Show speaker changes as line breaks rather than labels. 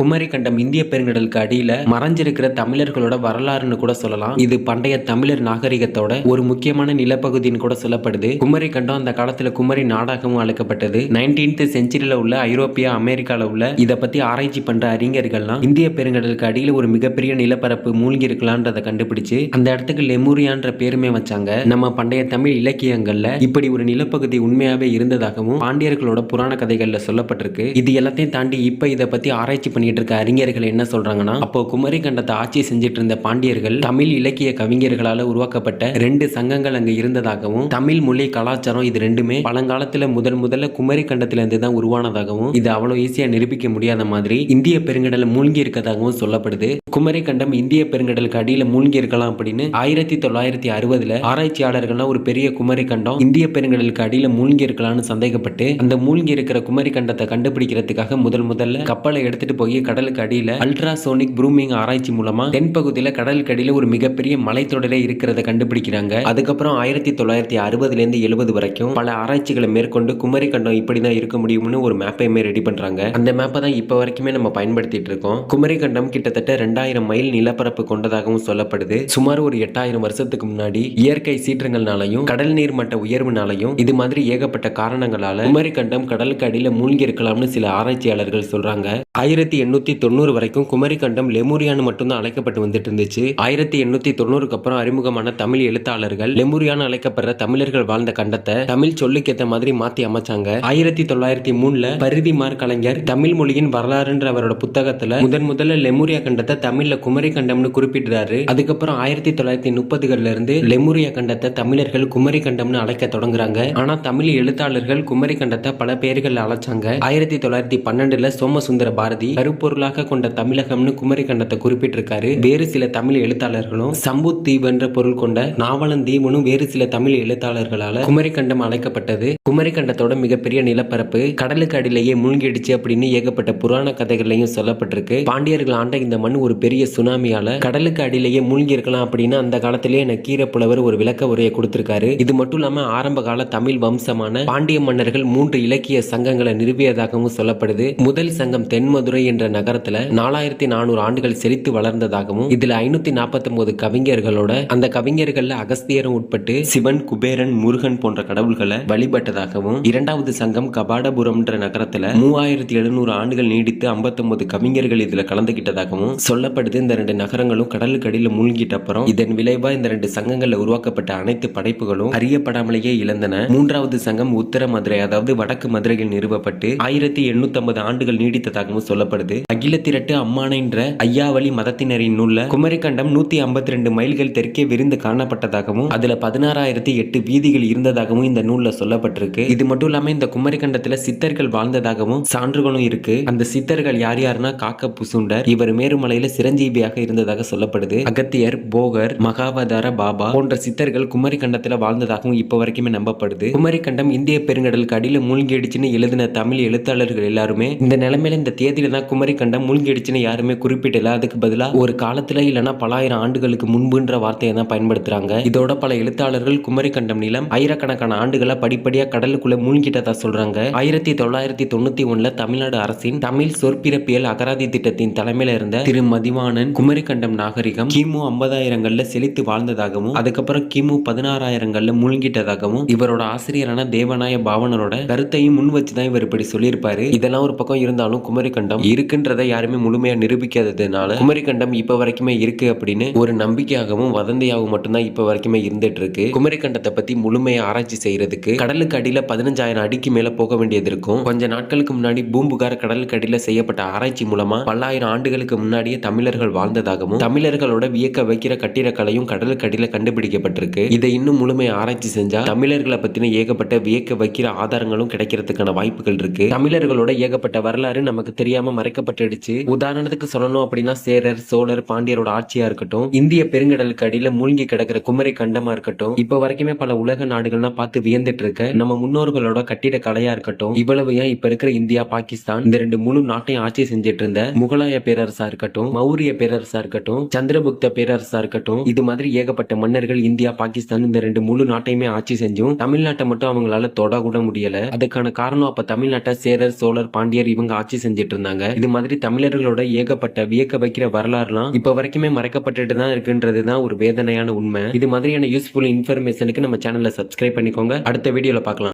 குமரி கண்டம் இந்திய பெருங்கடலுக்கு அடியில மறைஞ்சிருக்கிற தமிழர்களோட வரலாறுன்னு கூட சொல்லலாம். இது பண்டைய தமிழர் நாகரிகத்தோட ஒரு முக்கியமான நிலப்பகுதின்னு கூட சொல்லப்படுது. குமரி கண்டம் அந்த காலத்துல குமரி நாடாகவும் அழைக்கப்பட்டது. நைன்டீன்த் செஞ்சுரியில உள்ள ஐரோப்பியா அமெரிக்கால உள்ள இதை பத்தி ஆராய்ச்சி பண்ற அறிஞர்கள்லாம் இந்திய பெருங்கடலுக்கு அடியில ஒரு மிகப்பெரிய நிலப்பரப்பு மூழ்கி இருக்கலான்றதை கண்டுபிடிச்சு அந்த இடத்துக்கு லெமூரியான்ற பேருமே வச்சாங்க. நம்ம பண்டைய தமிழ் இலக்கியங்கள்ல இப்படி ஒரு நிலப்பகுதி உண்மையாவே இருந்ததாகவும் பாண்டியர்களோட புராண கதைகள்ல சொல்லப்பட்டிருக்கு. இது எல்லாத்தையும் தாண்டி இப்ப இதை பத்தி ஆராய்ச்சி பண்ணிட்டு இருக்க அறிஞர்கள் என்ன சொல்றாங்கன்னா அப்போ குமரி கண்டத்தை ஆட்சி செஞ்சுட்டு இருந்த பாண்டியர்கள் தமிழ் இலக்கிய கவிஞர்களால உருவாக்கப்பட்ட ரெண்டு சங்கங்கள் அங்க இருந்ததாகவும் தமிழ் மொழி கலாச்சாரம் இது ரெண்டுமே பழங்காலத்துல முதல் முதல்ல குமரி கண்டத்திலிருந்து தான் உருவானதாகவும் இது அவ்வளவு ஈஸியா நிரூபிக்க முடியாத மாதிரி இந்திய பெருங்கடல் மூழ்கி இருக்கதாகவும் சொல்லப்படுது. குமரி கண்டம் இந்திய பெருங்கடலுக்கு அடியில மூழ்கி இருக்கலாம் அப்படின்னு ஆயிரத்தி தொள்ளாயிரத்தி அறுபதுல ஆராய்ச்சியாளர்கள்லாம் ஒரு பெரிய குமரி கண்டம் இந்திய பெருங்கடலுக்கு அடியில மூழ்கி இருக்கலாம்னு சந்தேகப்பட்டு அந்த மூழ்கி இருக்கிற குமரி கண்டத்தை கண்டுபிடிக்கிறதுக்காக முதல் முதல்ல கப்பலை எடுத்துட்டு போய் கடலுக்கு அடியில அல்ட்ராசோனிக் ப்ரூமிங் ஆராய்ச்சி மூலமா தென்பகுதியில கடலுக்கு அடியில ஒரு மிகப்பெரிய மலைத்தொடரே இருக்கிறத கண்டுபிடிக்கிறாங்க. அதுக்கப்புறம் ஆயிரத்தி தொள்ளாயிரத்தி அறுபதுல இருந்து எழுபது வரைக்கும் பல ஆராய்ச்சிகளை மேற்கொண்டு குமரி கண்டம் இப்படிதான் இருக்க முடியும்னு ஒரு மேப்பையுமே ரெடி பண்றாங்க. அந்த மேப்பை தான் இப்ப வரைக்குமே நம்ம பயன்படுத்திட்டு இருக்கோம். குமரி கண்டம் கிட்டத்தட்ட ரெண்டாயிரம் மைல் நிலப்பரப்பு கொண்டதாகவும் சொல்லப்படுது. சுமார் ஒரு எட்டாயிரம் வருஷத்துக்கு முன்னாடி இயற்கை சீற்றங்கள்னாலையும் கடல் நீர் மட்ட உயர்வுனாலையும் இது மாதிரி ஏகப்பட்ட காரணங்களால குமரி கண்டம் கடலுக்கு அடியில மூழ்கி இருக்கலாம்னு சில ஆராய்ச்சியாளர்கள் சொல்றாங்க. ஆயிரத்தி எண்ணூத்தி தொண்ணூறு வரைக்கும் குமரி கண்டம் லெமூரியான்னு மட்டும்தான் அழைக்கப்பட்டு வந்துட்டு இருந்துச்சு ஆயிரத்தி எண்ணூத்தி தொண்ணூறுக்கு அப்புறம் அறிமுகமான தமிழ் எழுத்தாளர்கள் லெமூரியான்னு அழைக்கப்படுற தமிழர்கள் வாழ்ந்த கண்டத்தை தமிழ் சொல்லுக்கேத்த மாதிரி மாத்தி அமைச்சாங்க. ஆயிரத்தி தொள்ளாயிரத்தி மூணுல பரிதிமார் கலைஞர் தமிழ் மொழியின் வரலாறுன்ற அவரோட புத்தகத்துல முதன் முதல்ல லெமூரியா கண்டத்தை தமிழ்ல குமரி கண்டம்னு குறிப்பிடுறாரு. அதுக்கப்புறம் ஆயிரத்தி தொள்ளாயிரத்தி முப்பதுகள்ல இருந்து லெமூரியா கண்டத்தை தமிழர்கள் குமரி கண்டம்னு அழைக்க தொடங்குறாங்க. ஆனா தமிழ் எழுத்தாளர்கள் குமரி கண்டத்தை பல பேர்கள் அழைச்சாங்க. ஆயிரத்தி தொள்ளாயிரத்தி பன்னெண்டுல சோமசுந்தர பாரதி கருப்பொருளாக கொண்ட தமிழகம்னு குமரிக்கண்டத்தை குறிப்பிட்டிருக்காரு. வேறு சில தமிழ் எழுத்தாளர்களும் சம்பு தீவுன்ற பொருள் கொண்ட நாவலன் தீபனும் வேறு சில தமிழ் எழுத்தாளர்களால குமரிக்கண்டம் அழைக்கப்பட்டது. குமரிக்கண்டத்தோட மிகப்பெரிய நிலப்பரப்பு கடலுக்கு அடியிலேயே மூழ்கிடுச்சு அப்படின்னு ஏகப்பட்ட புராண கதைகள்லையும் சொல்லப்பட்டிருக்கு. பாண்டியர்கள் ஆண்ட இந்த மண் ஒரு பெரிய சுனாமியால கடலுக்கு அடியிலேயே மூழ்கி இருக்கலாம் அப்படின்னு அந்த காலத்திலேயே என கீரப்புலவர் ஒரு விளக்க உரையை கொடுத்திருக்காரு. இது மட்டும் இல்லாம ஆரம்ப கால தமிழ் வம்சமான பாண்டிய மன்னர்கள் மூன்று இலக்கிய சங்கங்களை நிறுவியதாகவும் சொல்லப்படுது. முதல் சங்கம் தென்மதுரை என்ற நகரத்துல நாலாயிரத்தி நானூறு ஆண்டுகள் செழித்து வளர்ந்ததாகவும் இதுல ஐநூத்தி நாற்பத்தி ஒன்பது கவிஞர்களோட அந்த கவிஞர்கள்ல அகஸ்தியரும் உட்பட்டு சிவன் குபேரன் முருகன் போன்ற கடவுள்களை வழிபட்டதாகவும் இரண்டாவது சங்கம் கபாடபுரம்ன்ற நகரத்துல மூவாயிரத்தி எழுநூறு ஆண்டுகள் நீடித்து 59 கவிஞர்கள் இதுல கலந்துகிட்டதாகவும் சொல்லப்படுது இந்த ரெண்டு நகரங்களும் கடலுக்கு அடியில் மூழ்கிட்ட அப்புறம் இதன் விளைவா இந்த ரெண்டு சங்கங்கள்ல உருவாக்கப்பட்ட அனைத்து படைப்புகளும் அறியப்படாமலேயே இழந்தன. மூன்றாவது சங்கம் உத்தர மதுரை அதாவது வடக்கு மதுரையில் நிறுவப்பட்டு ஆயிரத்தி எண்ணூத்தி ஐம்பது ஆண்டுகள் நீடித்ததாகவும் சொல்லப்படுது. அகில திரட்டு அம்மானைன்ற ஐயாவளி மதத்தினரின் நூல்ல குமரிக்கண்டம் நூத்தி ஐம்பத்தி ரெண்டு மைல்கள் தெற்கே விரிந்து காணப்பட்டதாகவும் அதுல பதினாறாயிரத்தி எட்டு வீதிகள் இருந்ததாகவும் இந்த நூல்ல சொல்லப்பட்டிருக்கு. இது மட்டும் இல்லாம இந்த குமரிக்கண்டத்துல சித்தர்கள் வாழ்ந்ததாகவும் சான்றுகளும் இருக்கு. அந்த சித்தர்கள் யார் யாருன்னா காக்க புசுண்டர் இவர் மேருமலையில சிரஞ்சீவியாக இருந்ததாக சொல்லப்படுது. அகத்தியர் போகர் மகாவதார பாபா போன்ற சித்தர்கள் குமரி கண்டத்துல வாழ்ந்ததாகவும் இப்ப வரைக்குமே நம்பப்படுது. குமரி கண்டம் இந்திய பெருங்கடலுக்கு அடியில மூழ்கிடுச்சுன்னு எழுதின தமிழ் எழுத்தாளர்கள் எல்லாருமே இந்த நிலைமையில இந்த தேதியில தான் குமரி கண்டம் மூழ்கிடுச்சுன்னு யாருமே குறிப்பிடல. அதுக்கு பதிலாக ஒரு காலத்துல இல்லைன்னா பலாயிரம் ஆண்டுகளுக்கு முன்புன்ற வார்த்தையை தான் பயன்படுத்துறாங்க. இதோட பல எழுத்தாளர்கள் குமரி கண்டம் நிலம் ஆயிரக்கணக்கான ஆண்டுகளை படிப்படியா கடலுக்குள்ள மூழ்கிட்டதா சொல்றாங்க. ஆயிரத்தி தொள்ளாயிரத்தி தொண்ணூத்தி ஒண்ணுல தமிழ்நாடு அரசின் தமிழ் சொற்பிறப்பியல் அகராதி திட்டத்தின் தலைமையில இருந்த திரு. மதிவாணன் குமரி கண்டம் நாகரிகம் கிமு ஐம்பதாயிரங்கள்ல செழித்து வாழ்ந்ததாகவும் அதுக்கப்புறம் கிமு பதினாறாயிரங்கள்ல மூழ்கிட்டதாகவும் இவரோட ஆசிரியரான தேவநாய பாவனரோட கருத்தையும் முன் வச்சுதான் இவர் இப்படி சொல்லியிருப்பாரு. இதெல்லாம் ஒரு பக்கம் இருந்தாலும் குமரி கண்டம் இருக்குன்றதை யாருமே முழுமையா நிரூபிக்காததுனால குமரிக்கண்டம் இப்போ இப்ப வரைக்குமே இருக்கு அப்படின்னு ஒரு நம்பிக்கையாகவும் வதந்தியாகவும் மட்டும்தான் இப்ப வரைக்குமே இருந்துட்டு இருக்கு குமரிக்கண்டத்தை பத்தி முழுமையா ஆராய்ச்சி செய்யறதுக்கு கடலுக்கு அடியில பதினஞ்சாயிரம் அடிக்கு மேல போக வேண்டியது இருக்கும். கொஞ்ச நாட்களுக்கு முன்னாடி பூம்புகார் கடலுக்கு அடியில செய்யப்பட்ட ஆராய்ச்சி மூலமா பல்லாயிரம் ஆண்டுகளுக்கு முன்னாடியே தமிழர்கள் வாழ்ந்ததாகவும் தமிழர்களோட வியக்க வைக்கிற கட்டிடக்கலையும் கடலுக்கு அடியில கண்டுபிடிக்கப்பட்டிருக்கு. இதை இன்னும் முழுமையா ஆராய்ச்சி செஞ்சா தமிழர்களை பத்தின ஏகப்பட்ட வியக்க வைக்கிற ஆதாரங்களும் கிடைக்கிறதுக்கான வாய்ப்புகள் இருக்கு. தமிழர்களோட ஏகப்பட்ட வரலாறு நமக்கு தெரியாம மறைக்கப்பட்டுடுச்சு உதாரணத்துக்கு சொல்லணும் அப்படின்னா சேரர் சோழர் பாண்டியரோட ஆட்சியா இருக்கட்டும் இந்திய பெருங்கடலுக்கு அடியில மூழ்கி கிடக்கிற குமரி கண்டமா இருக்கட்டும் இப்ப வரைக்குமே பல உலக நாடுகள்லாம் பார்த்து வியந்துட்டு இருக்க நம்ம முன்னோர்களோட கட்டிட கலையா இருக்கட்டும் இவ்வளவு ஏன் இப்ப இருக்கிற இந்தியா பாகிஸ்தான் இந்த ரெண்டு முழு நாட்டையும் ஆட்சி செஞ்சுட்டு இருந்த முகலாய பேரரசா இருக்கட்டும் மௌரிய பேரரசா இருக்கட்டும் சந்திரகுப்த பேரரசா இருக்கட்டும் இது மாதிரி ஏகப்பட்ட மன்னர்கள் இந்தியா பாகிஸ்தான் இந்த ரெண்டு முழு நாட்டையுமே ஆட்சி செஞ்சும் தமிழ்நாட்டை மட்டும் அவங்களால தொட கூட முடியல. அதுக்கான காரணம் அப்ப தமிழ்நாட்டை சேரர் சோழர் பாண்டியர் இவங்க ஆட்சி செஞ்சுட்டு இருந்தாங்க. இது மாதிரி தமிழர்களோட ஏகப்பட்ட வியக்க வைக்கிற வரலாறுலாம் இப்ப வரைக்குமே மறைக்கப்பட்டுட்டு தான் இருக்குன்றது தான் ஒரு வேதனையான உண்மை. இது மாதிரியான யூஸ்ஃபுல் இன்ஃபர்மேஷனுக்கு நம்ம சேனலை சப்ஸ்கிரைப் பண்ணிக்கோங்க. அடுத்த வீடியோல பார்க்கலாம்.